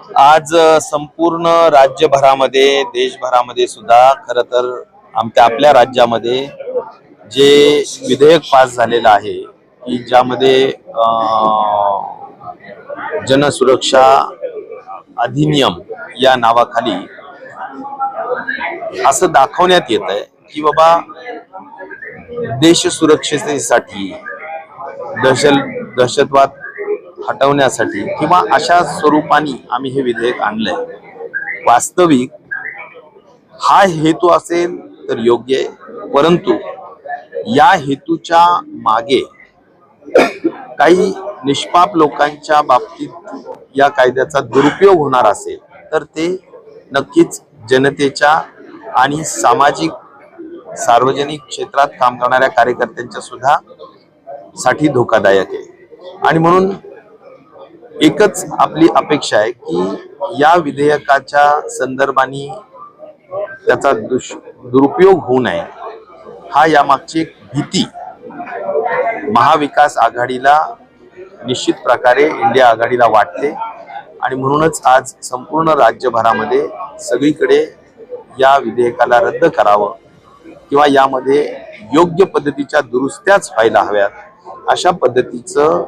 आज संपूर्ण राज्यभरामध्ये देशभरामध्ये सुद्धा खर तर आमच्या आपल्या राज्यामध्ये जे विधेयक पास झालेलं आहे की ज्यामध्ये जनसुरक्षा अधिनियम या नावाखाली असं दाखवण्यात येत आहे की बाबा देश सुरक्षेसाठी दहशत दहशतवाद हटवण्यासाठी किंवा अशा स्वरूपाने आम्ही हे विधेयक आणलंय. वास्तविक हा हेतू असेल तर योग्य आहे परंतु या हेतूच्या मागे काही निष्पाप लोकांच्या बाबतीत या कायद्याचा दुरुपयोग होणार असेल तर ते नक्कीच जनतेच्या आणि सामाजिक सार्वजनिक क्षेत्रात काम करणाऱ्या कार्यकर्त्यांच्या सुद्धा साठी धोकादायक आहे. आणि म्हणून एकच आपली अपेक्षा आहे की या विधेयकाच्या संदर्भाने त्याचा दुष दुरुपयोग होऊ नये. हा यामागची एक भीती महाविकास आघाडीला निश्चित प्रकारे इंडिया आघाडीला वाटते. आणि म्हणूनच आज संपूर्ण राज्यभरामध्ये सगळीकडे या विधेयकाला रद्द करावं किंवा यामध्ये योग्य पद्धतीच्या दुरुस्त्याच व्हायला हव्यात अशा पद्धतीचं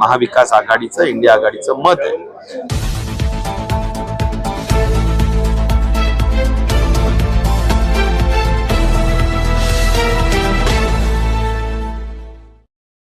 महाविकास आघाडीचं इंडिया आघाडीचं मत आहे.